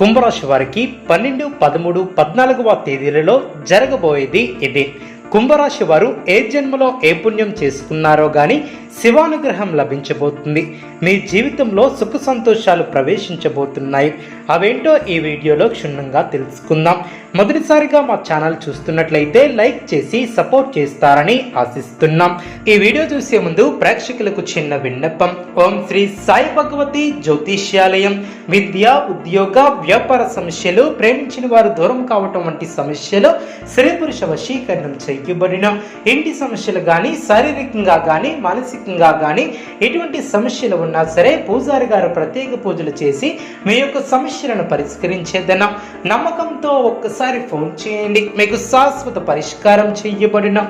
కుంభరాశి వారికి పన్నెండు పదమూడు పద్నాలుగవ తేదీలలో జరగబోయేది ఇది. కుంభరాశి వారు ఏ జన్మలో ఏ పుణ్యం చేసుకున్నారో గాని శివానుగ్రహం లభించబోతుంది. మీ జీవితంలో సుఖ సంతోషాలు ప్రవేశించబోతున్నాయి. అవేంటో ఈ వీడియోలో క్షుణ్ణంగా తెలుసుకుందాం. మొదటిసారిగా మా ఛానల్ చూస్తున్నట్లయితే లైక్ చేసి సపోర్ట్ చేస్తారని ఆశిస్తున్నాం. ఈ వీడియో చూసే ముందు ప్రేక్షకులకు చిన్న విన్నపం. ఓం శ్రీ సాయి భగవతి జ్యోతిష్యాలయం. విద్య ఉద్యోగ వ్యాపార సమస్యలు ప్రేమించిన వారు దూరం కావటం వంటి సమస్యలు స్త్రీ పురుష వశీకరణం చేయబడిన ఇంటి సమస్యలు కానీ శారీరకంగా కానీ మానసికంగా కానీ ఎటువంటి సమస్యలు ఉన్నా సరే పూజారి గారు ప్రత్యేక పూజలు చేసి మీ యొక్క సమస్యలను పరిష్కరించేదన. నమ్మకంతో ఒక్కసారి ఫోన్ చేయండి. మీకు శాశ్వత పరిష్కారం చేయబడిన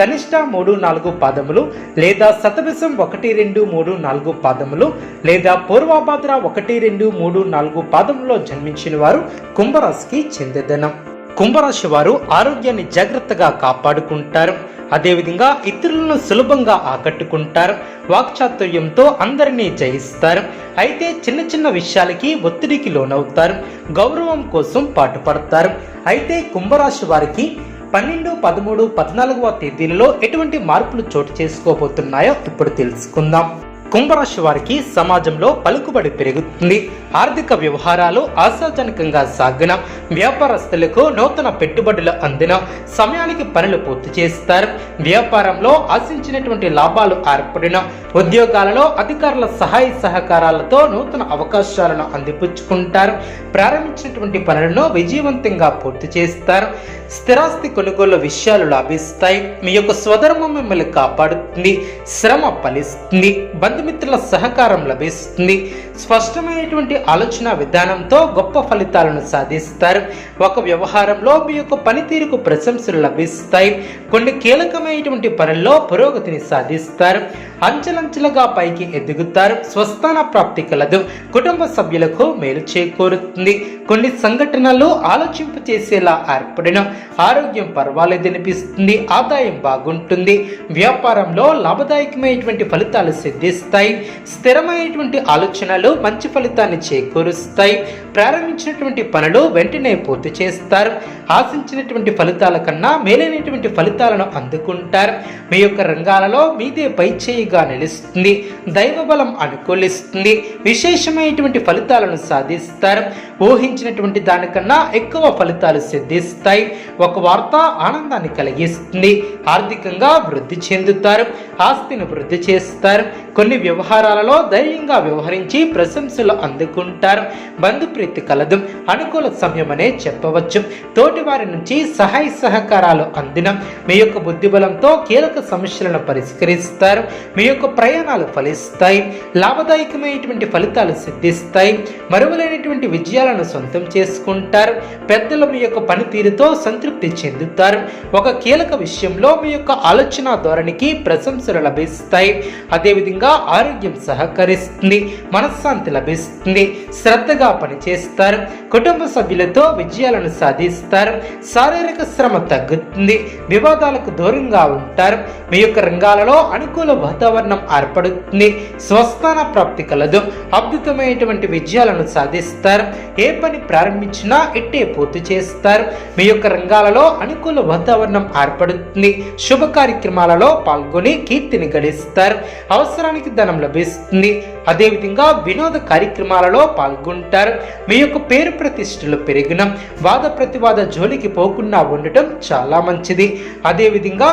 ధనిష్ట మూడు నాలుగు పాదములు లేదా శతభిషం ఒకటి రెండు మూడు నాలుగు పాదములు లేదా పూర్వాభాద్ర ఒకటి రెండు మూడు నాలుగు పాదములో జన్మించిన వారు కుంభరాశికి చెందేదనం. కుంభరాశి వారు ఆరోగ్యాన్ని జాగ్రత్తగా కాపాడుకుంటారు. అదేవిధంగా ఇతరులను సులభంగా ఆకట్టుకుంటారు. వాక్చాతుర్యంతో అందరినీ జయిస్తారు. అయితే చిన్న చిన్న విషయాలకి ఒత్తిడికి లోనవుతారు. గౌరవం కోసం పాటుపడతారు. అయితే కుంభరాశి వారికి పన్నెండు పదమూడు పద్నాలుగవ తేదీలలో ఎటువంటి మార్పులు చోటు చేసుకోబోతున్నాయో ఇప్పుడు తెలుసుకుందాం. కుంభరాశి వారికి సమాజంలో పలుకుబడి పెరుగుతుంది. ఆర్థిక వ్యవహారాలు ఆశాజనకంగా సాగిన వ్యాపారస్తులకు నూతన పెట్టుబడులు అందిన సమయానికి పనులు పూర్తి చేస్తారు. వ్యాపారంలో ఆశించినటువంటి లాభాలు ఏర్పడిన ఉద్యోగాలలో అధికారుల సహాయ సహకారాలతో నూతన అవకాశాలను అందిపుచ్చుకుంటారు. ప్రారంభించినటువంటి పనులను విజయవంతంగా పూర్తి చేస్తారు. స్థిరాస్తి కొనుగోలు విషయాలు లాభిస్తాయి. మీ యొక్క స్వధర్మం మిమ్మల్ని కాపాడుతుంది. శ్రమ ఫలిస్తుంది. బంధుమిత్రుల సహకారం లభిస్తుంది. స్పష్టమైనటువంటి ఆలోచన విధానంతో గొప్ప ఫలితాలను సాధిస్తారు. ఒక వ్యవహారంలో మీ యొక్క పనితీరుకు ప్రశంసలు లభిస్తాయి. కొన్ని కీలకమైనటువంటి పనుల్లో పురోగతిని సాధిస్తారు. అంచెలంచెలుగా పైకి ఎదుగుతారు. స్వస్థాన ప్రాప్తి కలదు. కుటుంబ సభ్యులకు మేలు చేకూరుతుంది. కొన్ని సంఘటనలు ఆలోచింపు చేసేలా ఏర్పడిన. ఆరోగ్యం పర్వాలేదనిపిస్తుంది ఆదాయం బాగుంటుంది. వ్యాపారంలో లాభదాయకమైనటువంటి ఫలితాలు సిద్ధిస్తాయి. స్థిరమైనటువంటి ఆలోచనలు మంచి ఫలితాన్ని చేకూరుస్తాయి. ప్రారంభించినటువంటి పనులు వెంటనే పూర్తి చేస్తారు. ఆశించినటువంటి ఫలితాల కన్నా మేలైనటువంటి ఫలితాలను అందుకుంటారు. మీ యొక్క రంగాలలో మీదే పై చేయిగా నిలుస్తుంది దైవబలం అనుకూలిస్తుంది విశేషమైనటువంటి ఫలితాలను సాధిస్తారు. ఊహించినటువంటి దానికన్నా ఎక్కువ ఫలితాలు సిద్ధిస్తాయి. ఒక వార్త ఆనందాన్ని కలిగిస్తుంది ఆర్థికంగా వృద్ధి చెందుతారు ఆస్తిని వృద్ధి చేస్తారు. కొన్ని వ్యవహారాలలో ధైర్యంగా వ్యవహరించి ప్రశంసలు అందుకుంటారు. బంధుప్రీతి కలదు అనుకూల సమయమనే చెప్పవచ్చు. తోటి వారి నుంచి సహాయ సహకారాలు అందిన. మీ యొక్క బుద్ధిబలంతో కీలక సమస్యలను పరిష్కరిస్తారు. మీ యొక్క ప్రయాణాలు ఫలిస్తాయి లాభదాయకమైనటువంటి ఫలితాలు సిద్ధిస్తాయి మరువలేనటువంటి విజయాలను సొంతం చేసుకుంటారు పెద్దలు మీ యొక్క పనితీరుతో సంతృప్తి చెందుతారు. ఒక కీలక విషయంలో మీ యొక్క ఆలోచన ధోరణికి ప్రశంసలు లభిస్తాయి. అదేవిధంగా ఆరోగ్యం సహకరిస్తుంది మనశ్శాంతి లభిస్తుంది శ్రద్ధగా పనిచేస్తారు కుటుంబ సభ్యులతో విజయాలను సాధిస్తారు శారీరక శ్రమ తగ్గుతుంది వివాదాలకు దూరంగా ఉంటారు మీ యొక్క రంగాలలో అనుకూల వాతావరణం వాతావరణం ఏర్పడుతుంది. స్వస్థాన ప్రాప్తి కలదు. అద్భుతమైనటువంటి విజయాలను సాధిస్తారు. ఏ పని ప్రారంభించినా ఇట్టే పూర్తి చేస్తారు. మీ యొక్క రంగాలలో అనుకూల వాతావరణం ఏర్పడుతుంది. శుభ కార్యక్రమాలలో పాల్గొని కీర్తిని గడిస్తారు. అవసరానికి ధనం లభిస్తుంది. అదేవిధంగా వినోద కార్యక్రమాలలో పాల్గొంటారు. మీ యొక్క పేరు ప్రతిష్టలు పెరిగిన వాద ప్రతివాద జోలికి పోకుండా ఉండటం చాలా మంచిది. అదేవిధంగా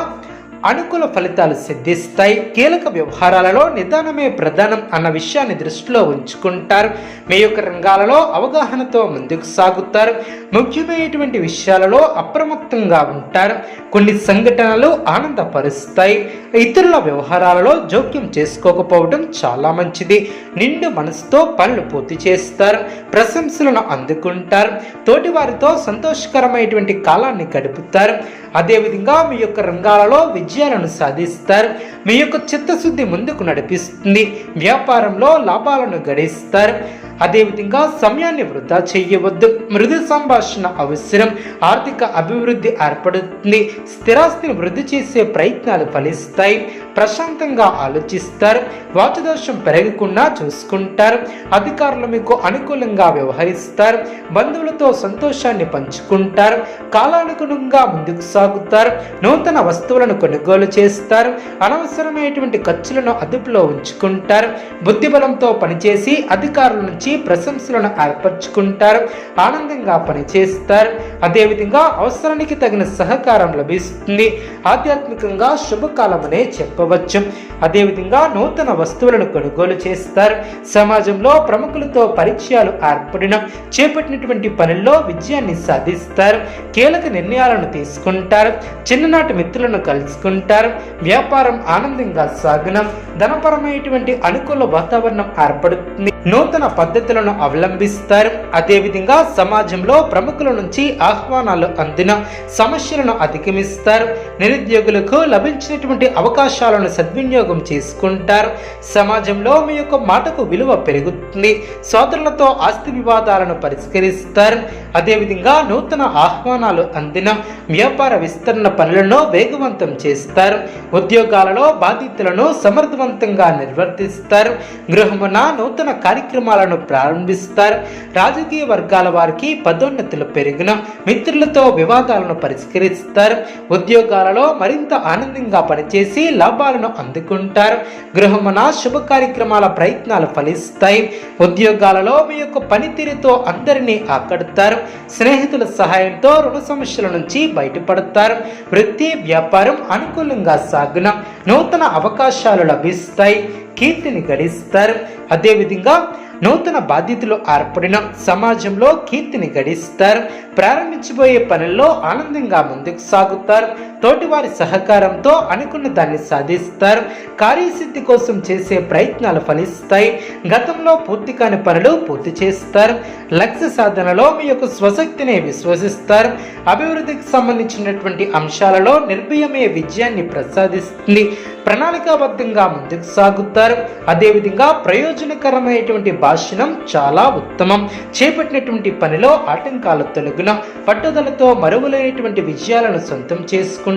అనుకూల ఫలితాలు సిద్ధిస్తాయి. కీలక వ్యవహారాలలో నిదానమే ప్రధానం అన్న విషయాన్ని దృష్టిలో ఉంచుకుంటారు. మీ యొక్క రంగాలలో అవగాహనతో ముందుకు సాగుతారు. ముఖ్యమైనటువంటి విషయాలలో అప్రమత్తంగా ఉంటారు. కొన్ని సంఘటనలు ఆనందపరుస్తాయి. ఇతరుల వ్యవహారాలలో జోక్యం చేసుకోకపోవడం చాలా మంచిది. నిండు మనసుతో పనులు పూర్తి చేస్తారు. ప్రశంసలను అందుకుంటారు. తోటివారితో సంతోషకరమైనటువంటి కాలాన్ని గడుపుతారు. అదేవిధంగా మీ యొక్క రంగాలలో విజయాలను సాధిస్తారు. మీ యొక్క చిత్తశుద్ధి ముందుకు నడిపిస్తుంది. వ్యాపారంలో లాభాలను గడిస్తారు. అదేవిధంగా సమయాన్ని వృధా చేయవద్దు. మృదు సంభాషణ అవసరం. ఆర్థిక అభివృద్ధి ఏర్పడుతుంది. స్థిరాస్తిని వృద్ధి చేసే ప్రయత్నాలు ఫలిస్తాయి. ప్రశాంతంగా ఆలోచిస్తారు. వాచదోషం పెరగకుండా చూసుకుంటారు. అధికారులు మీకు అనుకూలంగా వ్యవహరిస్తారు. బంధువులతో సంతోషాన్ని పంచుకుంటారు. కాలానుగుణంగా ముందుకు సాగుతారు. నూతన వస్తువులను కొనుగోలు చేస్తారు. అనవసరమైనటువంటి ఖర్చులను అదుపులో ఉంచుకుంటారు. బుద్ధిబలంతో పనిచేసి అధికారుల నుంచి ప్రశంసలను ఏర్పరచుకుంటారు ఆనందంగా పనిచేస్తారు. అదేవిధంగా అవసరానికి తగిన సహకారం లభిస్తుంది. ఆధ్యాత్మికంగా శుభకాలమనే చెప్పవచ్చు. అదేవిధంగా నూతన వస్తువులను కొనుగోలు చేస్తారు. సమాజంలో ప్రముఖులతో పరిచయాలు ఏర్పడిన చేపట్టినటువంటి పనుల్లో విజయాన్ని సాధిస్తారు. కీలక నిర్ణయాలను తీసుకుంటారు. చిన్ననాటి మిత్రులను కలుసుకుంటారు. వ్యాపారం ఆనందంగా సాగనం. ధనపరమైనటువంటి అనుకూల వాతావరణం ఏర్పడుతుంది. నూతన పద్ధతి పద్ధతులను అవలంబిస్తారు. అదేవిధంగా సమాజంలో ప్రముఖుల నుంచి ఆహ్వానాలు అందిన సమస్యలను అధిగమిస్తారు. నిరుద్యోగులకు లభించినటువంటి అవకాశాలను సద్వినియోగం చేసుకుంటారు. సమాజంలో మీ యొక్క మాటకు విలువ పెరుగుతుంది. సోదరులతో ఆస్తి వివాదాలను పరిష్కరిస్తారు. అదేవిధంగా నూతన ఆహ్వానాలు అందిన వ్యాపార విస్తరణ పనులను వేగవంతం చేస్తారు. ఉద్యోగాలలో బాధ్యతలను సమర్థవంతంగా నిర్వర్తిస్తారు. గృహమున నూతన కార్యక్రమాలను ప్రారంభిస్తారు. రాజకీయ వర్గాల వారికి పదోన్నతులు పెరిగిన మిత్రులతో వివాదాలను పరిష్కరిస్తారు. ఉద్యోగాలలో మరింత ఆనందంగా పనిచేసి లాభాలను అందుకుంటారు. గృహమున శుభ కార్యక్రమాల ప్రయత్నాలు ఫలిస్తాయి. ఉద్యోగాలలో మీ యొక్క పనితీరుతో అందరినీ ఆకడతారు. స్నేహితుల సహాయంతో రుణ సమస్యల నుంచి బయటపడతారు. వృత్తి వ్యాపారం అనుకూలంగా సాగున నూతన అవకాశాలు లభిస్తాయి. కీర్తిని గడిస్తారు. అదేవిధంగా నూతన బాధ్యతలు ఏర్పడిన సమాజంలో కీర్తిని గడిస్తారు. ప్రారంభించబోయే పనుల్లో ఆనందంగా ముందుకు సాగుతారు. తోటివారి సహకారంతో అనుకున్న దాన్ని సాధిస్తారు. కార్యసిద్ధి కోసం చేసే ప్రయత్నాలు ఫలిస్తాయి. గతంలో పూర్తి కాని పనులు పూర్తి చేస్తారు. లక్ష్య సాధనలో మీ యొక్క స్వశక్తిని విశ్వసిస్తారు. అభివృద్ధికి సంబంధించినటువంటి అంశాలలో నిర్భయమే విజయాన్ని ప్రసాదిస్తుంది. ప్రణాళికాబద్ధంగా ముందుకు సాగుతారు. అదేవిధంగా ప్రయోజనకరమైనటువంటి భాషణం చాలా ఉత్తమం. చేపట్టినటువంటి పనిలో ఆటంకాలు తొలగున పట్టుదలతో మరువులైనటువంటి విజయాలను సొంతం చేసుకుంటారు.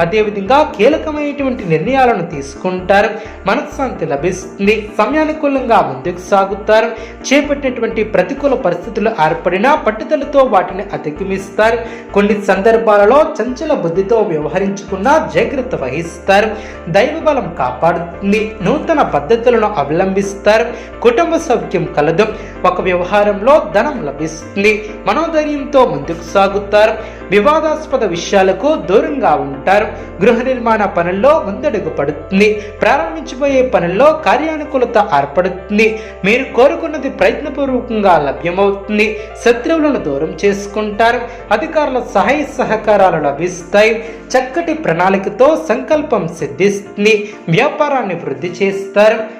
అదేవిధంగా కీలకమైనటువంటి నిర్ణయాలను తీసుకుంటారు. మనశ్శాంతి లభిస్తుంది. సమయానుకూలంగా ముందుకు సాగుతారు. చేపట్టినటువంటి ప్రతికూల పరిస్థితులు ఏర్పడినా పట్టుదలతో వాటిని అధిగమిస్తారు. కొన్ని సందర్భాలలో చంచల బుద్ధితో వ్యవహరించుకున్న జాగ్రత్త వహిస్తారు. దైవ బలం కాపాడుతుంది. నూతన పద్ధతులను అవలంబిస్తారు. కుటుంబ సౌఖ్యం కలదు. ఒక వ్యవహారంలో ధనం లభిస్తుంది. మనోధైర్యంతో ముందుకు సాగుతారు. వివాదాస్పద విషయాలకు దూరంగా ఉంటారు. గృహ నిర్మాణ పనుల్లో ముందడుగు పడుతుంది. ప్రారంభించబోయే పనుల్లో కార్యానుకూలత ఏర్పడుతుంది. మీరు కోరుకున్నది ప్రయత్నపూర్వకంగా లభ్యమవుతుంది. శత్రువులను దూరం చేసుకుంటారు. అధికారుల సహాయ సహకారాలు లభిస్తాయి. చక్కటి ప్రణాళికతో సంకల్పం సిద్ధిస్తుంది. వ్యాపారాన్ని వృద్ధి చేస్తారు.